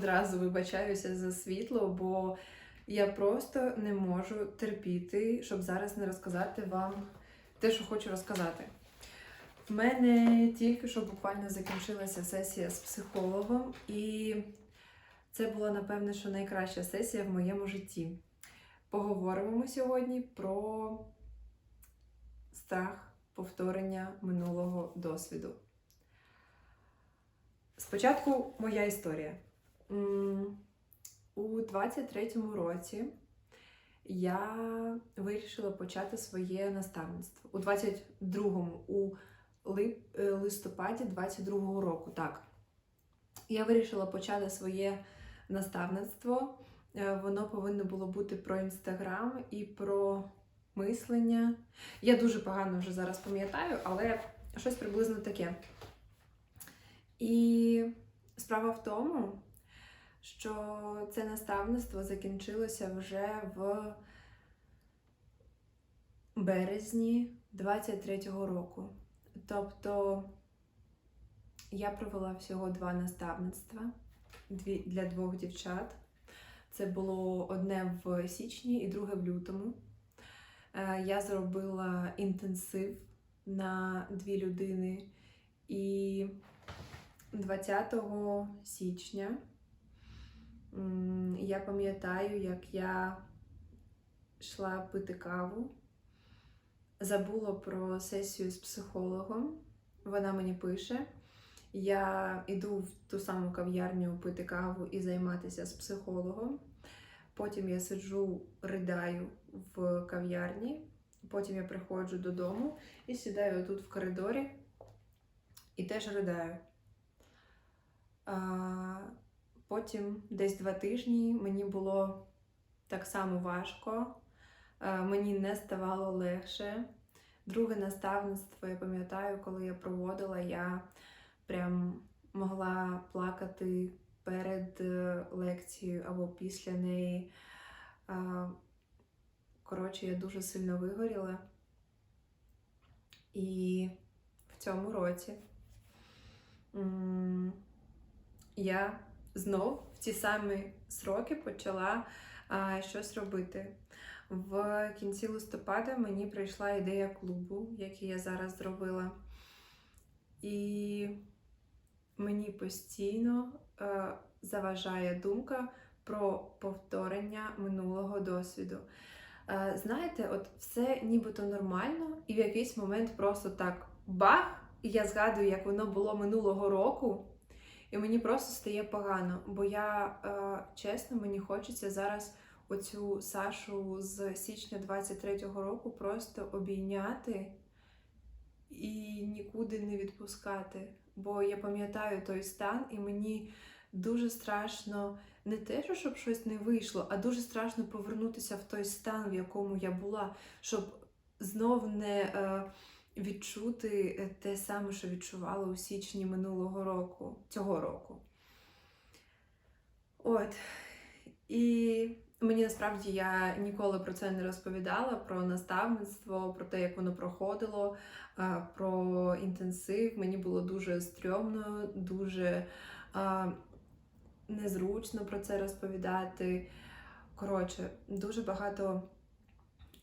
одразу вибачаюся за світло, бо я просто не можу терпіти, щоб зараз не розказати вам те, що хочу розказати. В мене тільки що буквально закінчилася сесія з психологом, і це була, напевне, що найкраща сесія в моєму житті. Поговоримо ми сьогодні про страх повторення минулого досвіду. Спочатку моя історія. У 23-му році я вирішила почати своє наставництво. У 22-му, у е, листопаді 22-го року, так. Я вирішила почати своє наставництво. Е, Воно повинно було бути про інстаграм і про мислення. Я дуже погано вже зараз пам'ятаю, але щось приблизно таке. І справа в тому, що це наставництво закінчилося вже в березні 23-го року. Тобто я провела всього два наставництва для двох дівчат. Це було одне в січні і друге в лютому. Е, Я зробила інтенсив на дві людини. І 20 січня я пам'ятаю, як я йшла пити каву, забула про сесію з психологом. Вона мені пише. Я йду в ту саму кав'ярню пити каву і займатися з психологом. Потім я сиджу, ридаю в кав'ярні. Потім я приходжу додому і сідаю тут в коридорі і теж ридаю. Потім десь два тижні мені було так само важко, мені не ставало легше. Друге наставництво, я пам'ятаю, коли я проводила, я прям могла плакати перед е, лекцією або після неї. Коротше, я дуже сильно вигоріла. І в цьому році я знов в ті самі сроки почала а, щось робити. В кінці листопада мені прийшла ідея клубу, який я зараз зробила. І мені постійно е, заважає думка про повторення минулого досвіду. Е, знаєте, от все нібито нормально, і в якийсь момент просто так бах, і я згадую, як воно було минулого року, і мені просто стає погано. Бо я е, чесно, мені хочеться зараз оцю Сашу з січня 23-го року просто обійняти і нікуди не відпускати. Бо я пам'ятаю той стан, і мені дуже страшно не те, що щоб щось не вийшло, а дуже страшно повернутися в той стан, в якому я була, щоб знов не е, відчути е, те саме, що відчувала у січні минулого року, цього року. От. І мені насправді я ніколи про це не розповідала, про наставництво, про те, як воно проходило, про інтенсив. Мені було дуже стрьомно, дуже незручно про це розповідати. Коротше, дуже багато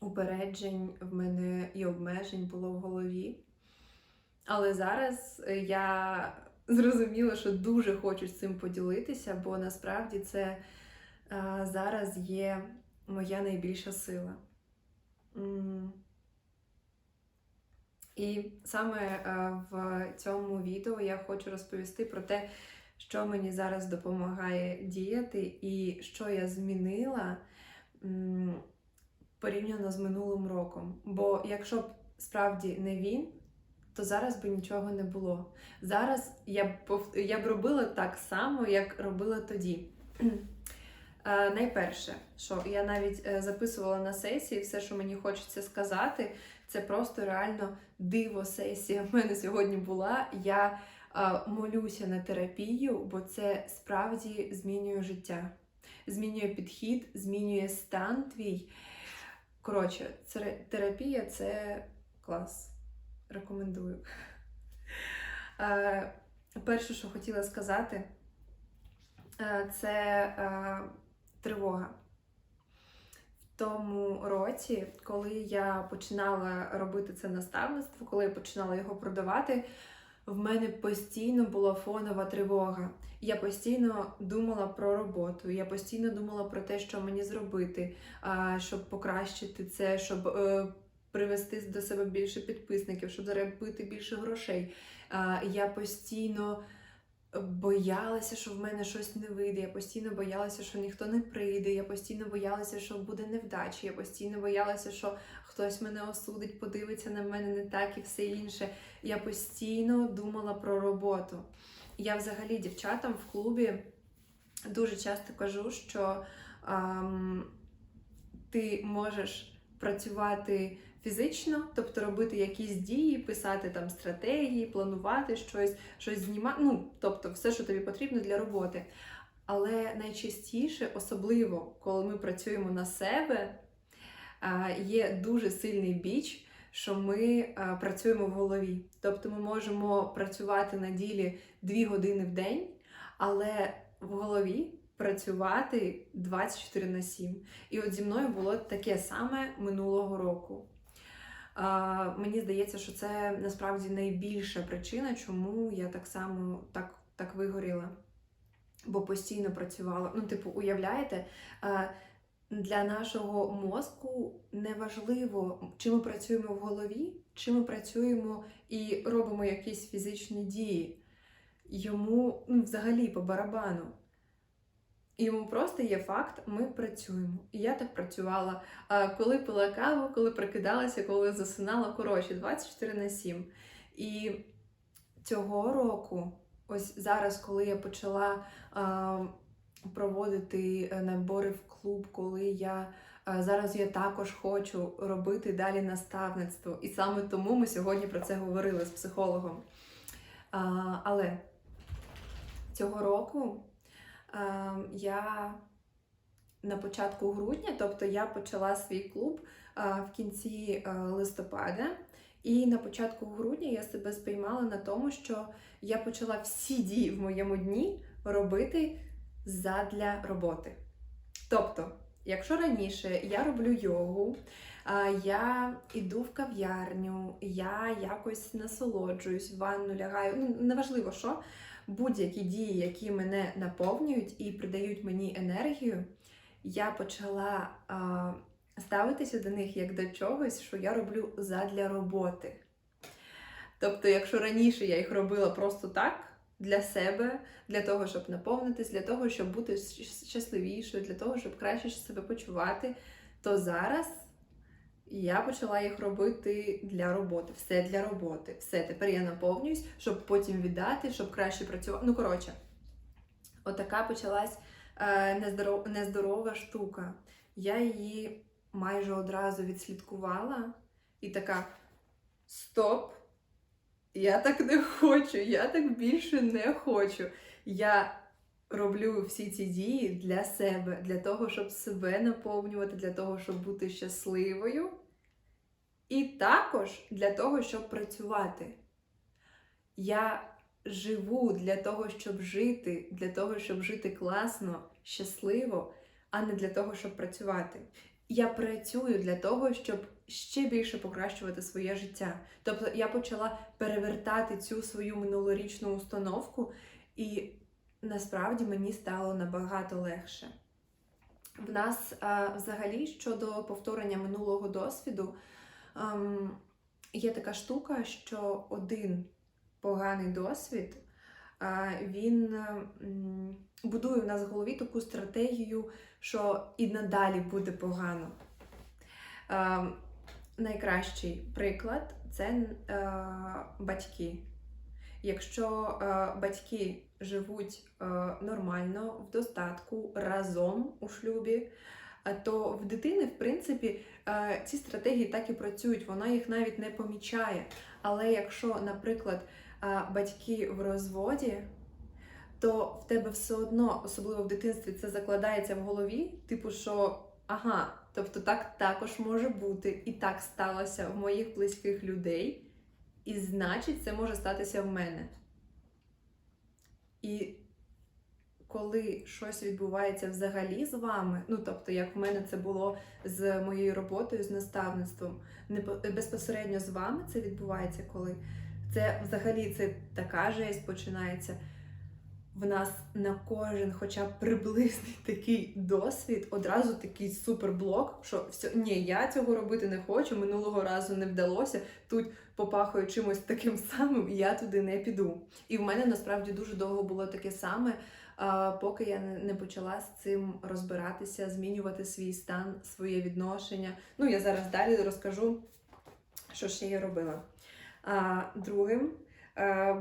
упереджень в мене і обмежень було в голові. Але зараз я зрозуміла, що дуже хочу з цим поділитися, бо насправді це а, зараз є моя найбільша сила. І саме е, в цьому відео я хочу розповісти про те, що мені зараз допомагає діяти, і що я змінила порівняно з минулим роком. Бо якщо б справді не він, то зараз би нічого не було. Зараз я б я б робила так само, як робила тоді. Е, Найперше, що я навіть е, записувала на сесії все, що мені хочеться сказати, це просто реально диво сесія в мене сьогодні була. Я е, молюся на терапію, бо це справді змінює життя, змінює підхід, змінює стан твій. Коротше, терапія це клас. Рекомендую. Е, Перше, що хотіла сказати, е, це е, тривога. В тому році, коли я починала робити це наставництво, коли я починала його продавати, в мене постійно була фонова тривога. Я постійно думала про роботу, я постійно думала про те, що мені зробити, щоб покращити це, щоб е, привести до себе більше підписників, щоб заробити більше грошей. Я постійно боялася, що в мене щось не вийде. Я постійно боялася, що ніхто не прийде. Я постійно боялася, що буде невдача. Я постійно боялася, що хтось мене осудить, подивиться на мене не так і все інше. Я постійно думала про роботу. Я взагалі дівчатам в клубі дуже часто кажу, що ем, ти можеш працювати фізично, тобто робити якісь дії, писати там стратегії, планувати щось, щось знімати. Ну, тобто, все, що тобі потрібно для роботи. Але найчастіше, особливо коли ми працюємо на себе, є дуже сильний біч, що ми працюємо в голові. Тобто ми можемо працювати на ділі 2 години в день, але в голові працювати 24 на 7. І от зі мною було таке саме минулого року. Мені здається, що це насправді найбільша причина, чому я так само так, так вигоріла. Бо постійно працювала. Ну, типу, уявляєте, для нашого мозку неважливо, чи ми працюємо в голові, чи ми працюємо і робимо якісь фізичні дії. Йому ну, взагалі по барабану. Йому просто є факт, ми працюємо. І я так працювала. Коли пила каву, коли прикидалася, коли засинала, коротше, 24 на 7. І цього року, ось зараз, коли я почала проводити е, набори в клуб, коли я а, зараз я також хочу робити далі наставництво. І саме тому ми сьогодні про це говорили з психологом. Але цього року. Ем, я на початку грудня, тобто я почала свій клуб е, в кінці е, листопада, і на початку грудня я себе спіймала на тому, що я почала всі дії в моєму дні робити задля роботи. Тобто, якщо раніше я роблю йогу, е, я йду в кав'ярню, я якось насолоджуюсь, в ванну лягаю, ну неважливо що будь-які дії, які мене наповнюють і придають мені енергію, я почала а, ставитися до них як до чогось, що я роблю задля роботи. Тобто, якщо раніше я їх робила просто так, для себе, для того, щоб наповнитись, для того, щоб бути щасливішою, для того, щоб краще себе почувати, то зараз я почала їх робити для роботи. Все для роботи. Все, тепер я наповнююсь, щоб потім віддати, щоб краще працювати. Ну, коротше, отака почалась е, нездоров... нездорова штука. Я її майже одразу відслідкувала і така: стоп! Я так не хочу, я так більше не хочу. Я роблю всі ці дії для себе, для того, щоб себе наповнювати, для того, щоб бути щасливою. І також для того, щоб працювати. Я живу для того, щоб жити, для того, щоб жити класно, щасливо, а не для того, щоб працювати. Я працюю для того, щоб ще більше покращувати своє життя. Тобто я почала перевертати цю свою минулорічну установку, і насправді мені стало набагато легше. В нас а, взагалі щодо повторення минулого досвіду. Ем, Є така штука, що один поганий досвід він будує в нас в голові таку стратегію, що і надалі буде погано. Ем, найкращий приклад це е, батьки. Якщо е, батьки живуть е, нормально, в достатку разом у шлюбі, то в дитини, в принципі, ці стратегії так і працюють, вона їх навіть не помічає. Але якщо, наприклад, батьки в розводі, то в тебе все одно, особливо в дитинстві, це закладається в голові, типу, що ага, тобто так також може бути, і так сталося в моїх близьких людей, і значить, це може статися в мене. І коли щось відбувається взагалі з вами, ну тобто, як в мене це було з моєю роботою, з наставництвом, не по- безпосередньо з вами це відбувається, коли це взагалі це така жесть починається. В нас на кожен, хоча б приблизний такий досвід, одразу такий суперблок, що все, ні, я цього робити не хочу, минулого разу не вдалося. Тут попахую чимось таким самим, я туди не піду. І в мене насправді дуже довго було таке саме, поки я не почала з цим розбиратися, змінювати свій стан, своє відношення. Ну, я зараз далі розкажу, що ще я робила. А, другим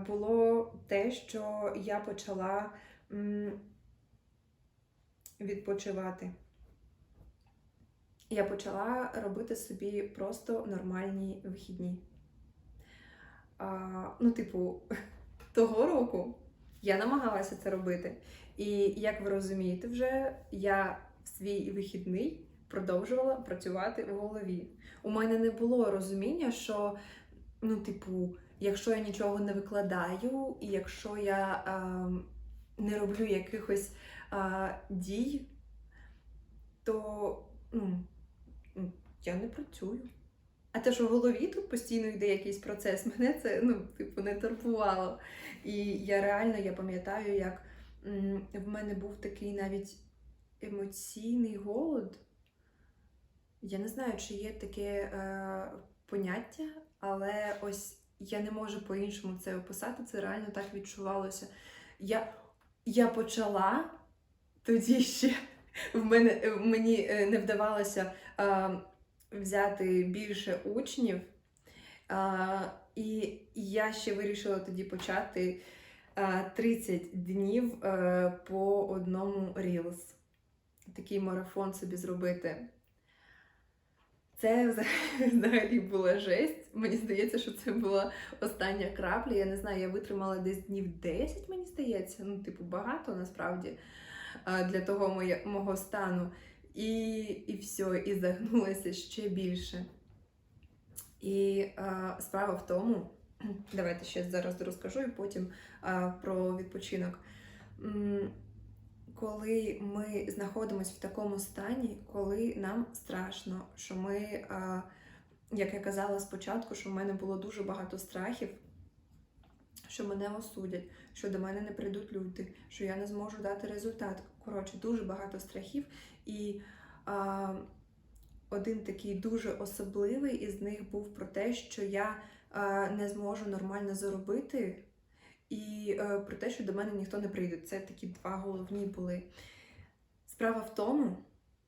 було те, що я почала відпочивати. Я почала робити собі просто нормальні вихідні. А, ну, типу, того року я намагалася це робити. І як ви розумієте, вже я в свій вихідний продовжувала працювати в голові. У мене не було розуміння, що, ну, типу, якщо я нічого не викладаю, і якщо я ем, не роблю якихось а, дій, то ну, я не працюю. А те, що в голові тут постійно йде якийсь процес, мене це ну, типу, не турбувало. І я реально я пам'ятаю, як в мене був такий навіть емоційний голод. Я не знаю, чи є таке е, поняття, але ось я не можу по-іншому це описати, це реально так відчувалося. Я, я почала тоді ще в мене, мені е, не вдавалося е, взяти більше учнів. А, і я ще вирішила тоді почати а, 30 днів е, по одному Reels. Такий марафон собі зробити. Це взагалі- була жесть. Мені здається, що це була остання крапля. Я не знаю, я витримала десь днів 10, мені здається. Ну, типу, багато насправді для того мого стану. І, і все, і загнулася ще більше. І а, справа в тому, давайте ще зараз розкажу і потім а, про відпочинок. Коли ми знаходимося в такому стані, коли нам страшно, що ми, як я казала спочатку, що в мене було дуже багато страхів, що мене осудять, що до мене не прийдуть люди, що я не зможу дати результат. Коротше, дуже багато страхів. І один такий дуже особливий із них був про те, що я не зможу нормально заробити, і е, про те, що до мене ніхто не прийде. Це такі два головні були. Справа в тому,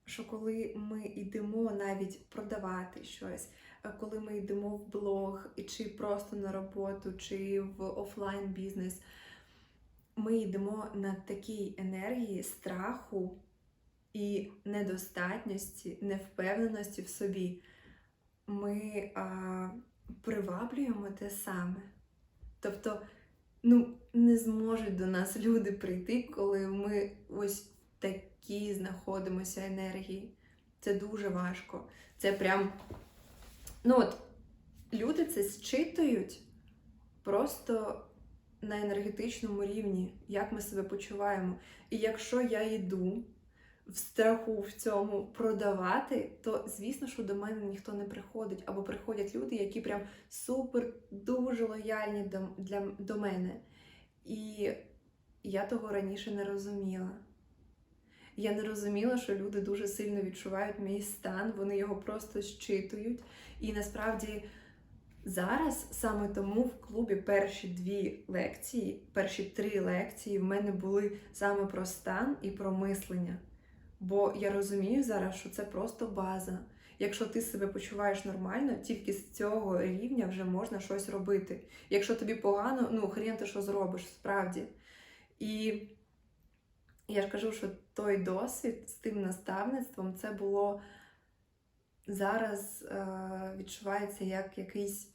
що коли ми йдемо навіть продавати щось, е, коли ми йдемо в блог, чи просто на роботу, чи в офлайн бізнес, ми йдемо на такій енергії страху і недостатності, невпевненості в собі. Ми а, приваблюємо те саме. Тобто, ну, не зможуть до нас люди прийти, коли ми ось такі знаходимося енергії. Це дуже важко. Це прям. Ну от, люди це зчитують просто на енергетичному рівні, як ми себе почуваємо. І якщо я йду в страху в цьому продавати, то звісно, що до мене ніхто не приходить. Або приходять люди, які прям супер дуже лояльні до, для, до мене. І я того раніше не розуміла. Я не розуміла, що люди дуже сильно відчувають мій стан, вони його просто щитують. І насправді зараз саме тому в клубі перші дві лекції, перші три лекції в мене були саме про стан і про мислення. Бо я розумію зараз, що це просто база. Якщо ти себе почуваєш нормально, тільки з цього рівня вже можна щось робити. Якщо тобі погано, ну хрен ти що зробиш справді. І я ж кажу, що той досвід з тим наставництвом це було зараз е, відчувається як якийсь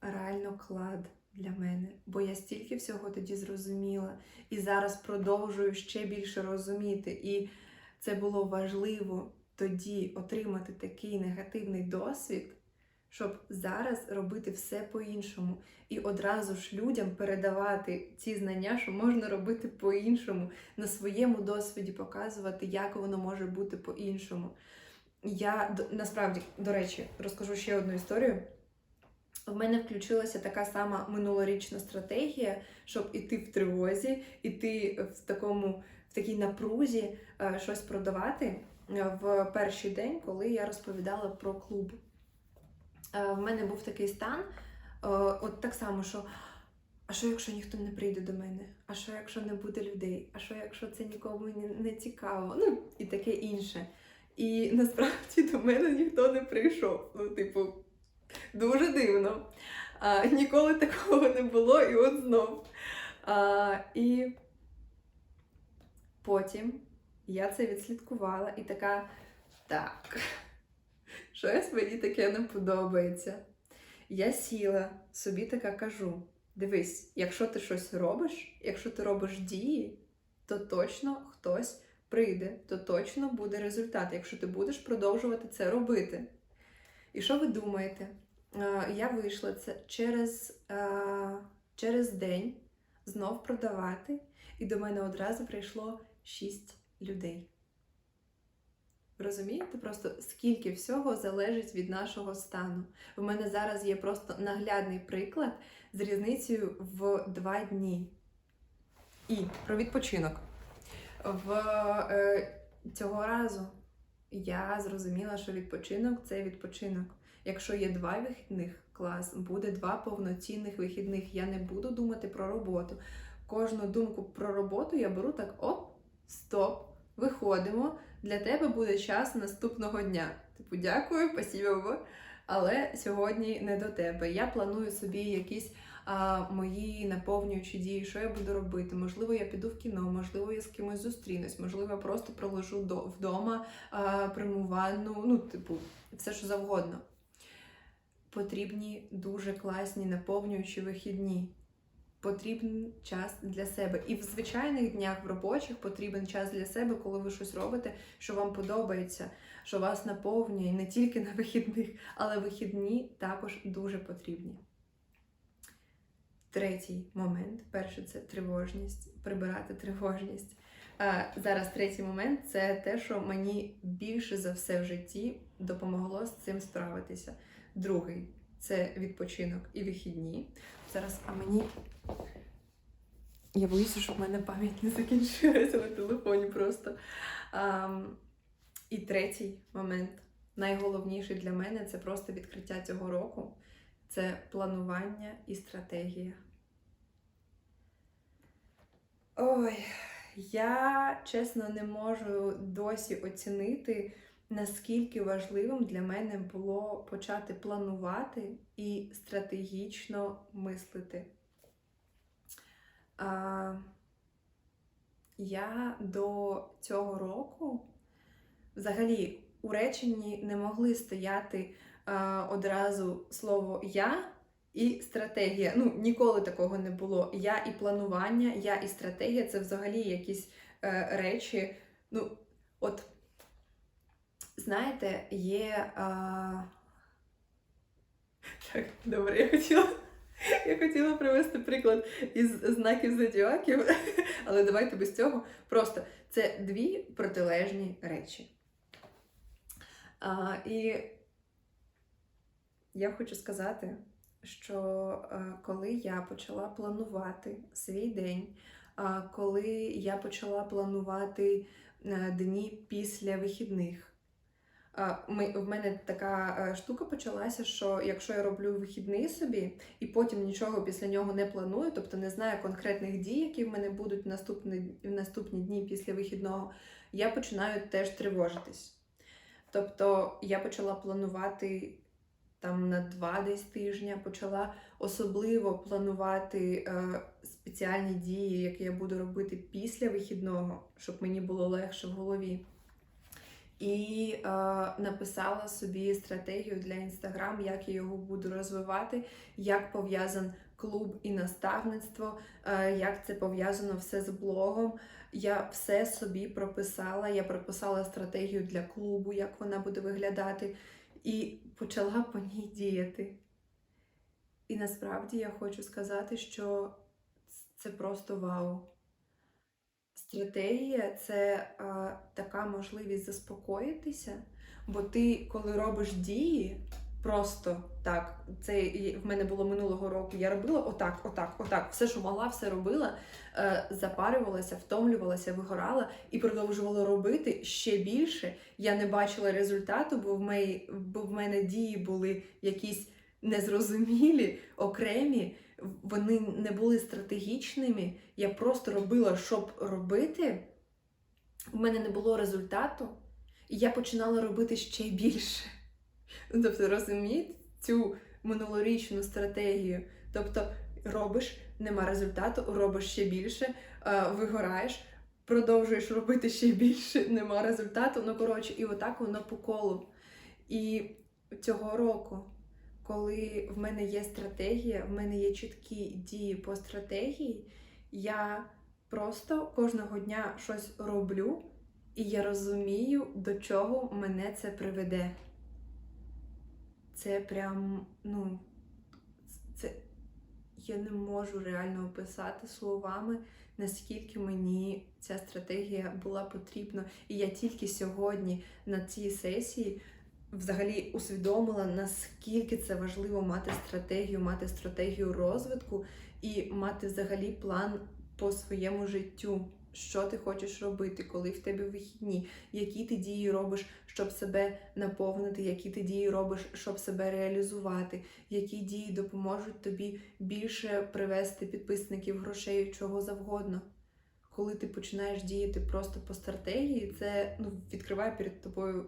реально клад для мене, бо я стільки всього тоді зрозуміла і зараз продовжую ще більше розуміти. І це було важливо тоді отримати такий негативний досвід, щоб зараз робити все по-іншому і одразу ж людям передавати ці знання, що можна робити по-іншому, на своєму досвіді показувати, як воно може бути по-іншому. Я насправді, до речі, розкажу ще одну історію. В мене включилася така сама минулорічна стратегія, щоб іти в тривозі, іти в такому в такій напрузі е, щось продавати е, в перший день, коли я розповідала про клуб. Е, В мене був такий стан, от так само, що а що якщо ніхто не прийде до мене? А що якщо не буде людей? А що якщо це нікому не цікаво? Ну і таке інше. І насправді до мене ніхто не прийшов. Ну, типу, дуже дивно. А, ніколи такого не було, і от знов. А, і потім я це відслідкувала і така, так, щось мені таке не подобається. Я сіла, собі така кажу: дивись, якщо ти щось робиш, якщо ти робиш дії, то точно хтось прийде, то точно буде результат, якщо ти будеш продовжувати це робити. І що ви думаєте? Е, Я вийшла це через, е, через день знов продавати, і до мене одразу прийшло 6 людей. Розумієте просто, скільки всього залежить від нашого стану. В мене зараз є просто наглядний приклад з різницею в 2 дні. І про відпочинок. В е, цього разу я зрозуміла, що відпочинок це відпочинок. Якщо є два вихідних клас, буде два повноцінних вихідних. Я не буду думати про роботу. Кожну думку про роботу я беру так: оп, стоп, виходимо. Для тебе буде час наступного дня. Типу, дякую, спасибо, але сьогодні не до тебе. Я планую собі якісь мої наповнюючі дії, що я буду робити. Можливо, я піду в кіно, можливо, я з кимось зустрінусь, можливо, я просто пролежу вдома, приму ванну, ну, типу, все що завгодно. Потрібні дуже класні наповнюючі вихідні. Потрібен час для себе. І в звичайних днях в робочих потрібен час для себе, коли ви щось робите, що вам подобається, що вас наповнює не тільки на вихідних, але вихідні також дуже потрібні. Третій момент. Перший це тривожність, прибирати тривожність. А зараз третій момент це те, що мені більше за все в житті допомогло з цим справитися. Другий це відпочинок і вихідні. Зараз, а мені. Я боюся, щоб в мене пам'ять не закінчилася на телефоні просто. А, і третій момент, найголовніший для мене це просто відкриття цього року. Це планування і стратегія. Ой, я чесно не можу досі оцінити, наскільки важливим для мене було почати планувати і стратегічно мислити. А, я до цього року взагалі у реченні не могли стояти одразу слово я і стратегія. Ну, ніколи такого не було. Я і планування, я і стратегія це взагалі якісь е, речі. Ну, от, знаєте, є. А... Так, добре, я хотіла. Я хотіла привести приклад із знаків зодіаків, але давайте без цього. Просто це дві протилежні речі. А, і я хочу сказати, що е, коли я почала планувати свій день, коли я почала планувати е, дні після вихідних, ми, в мене така е, штука почалася, що якщо я роблю вихідний собі і потім нічого після нього не планую, тобто не знаю конкретних дій, які в мене будуть в наступні, в наступні дні після вихідного, я починаю теж тривожитись. Тобто я почала планувати там на два десь тижня, почала особливо планувати е, спеціальні дії, які я буду робити після вихідного, щоб мені було легше в голові. І е, написала собі стратегію для інстаграм, як я його буду розвивати, як пов'язан клуб і наставництво, е, як це пов'язано все з блогом. Я все собі прописала. Я прописала стратегію для клубу, як вона буде виглядати. І почала по ній діяти. І насправді я хочу сказати, що це просто вау. Стратегія це а, така можливість заспокоїтися, бо ти, коли робиш дії, просто так, це в мене було минулого року. Я робила отак, отак, отак. Все, що могла, все робила, е, запарювалася, втомлювалася, вигорала і продовжувала робити ще більше. Я не бачила результату, бо в, мої, бо в мене дії були якісь незрозумілі, окремі, вони не були стратегічними. Я просто робила, щоб робити. У мене не було результату, і я починала робити ще більше. Ну, Тобто, розумієте цю минулорічну стратегію. Тобто, робиш, нема результату, робиш ще більше, е, вигораєш, продовжуєш робити ще більше, нема результату. Ну, коротше, і отак воно по колу. І цього року, коли в мене є стратегія, в мене є чіткі дії по стратегії, я просто кожного дня щось роблю, і я розумію, до чого мене це приведе. Це прям, ну, це я не можу реально описати словами, наскільки мені ця стратегія була потрібна. І я тільки сьогодні на цій сесії взагалі усвідомила, наскільки це важливо мати стратегію, мати стратегію розвитку і мати взагалі план по своєму життю. Що ти хочеш робити, коли в тебе вихідні, які ти дії робиш, щоб себе наповнити, які ти дії робиш, щоб себе реалізувати, які дії допоможуть тобі більше привести підписників, грошей, чого завгодно. Коли ти починаєш діяти просто по стратегії, це ну, відкриває перед тобою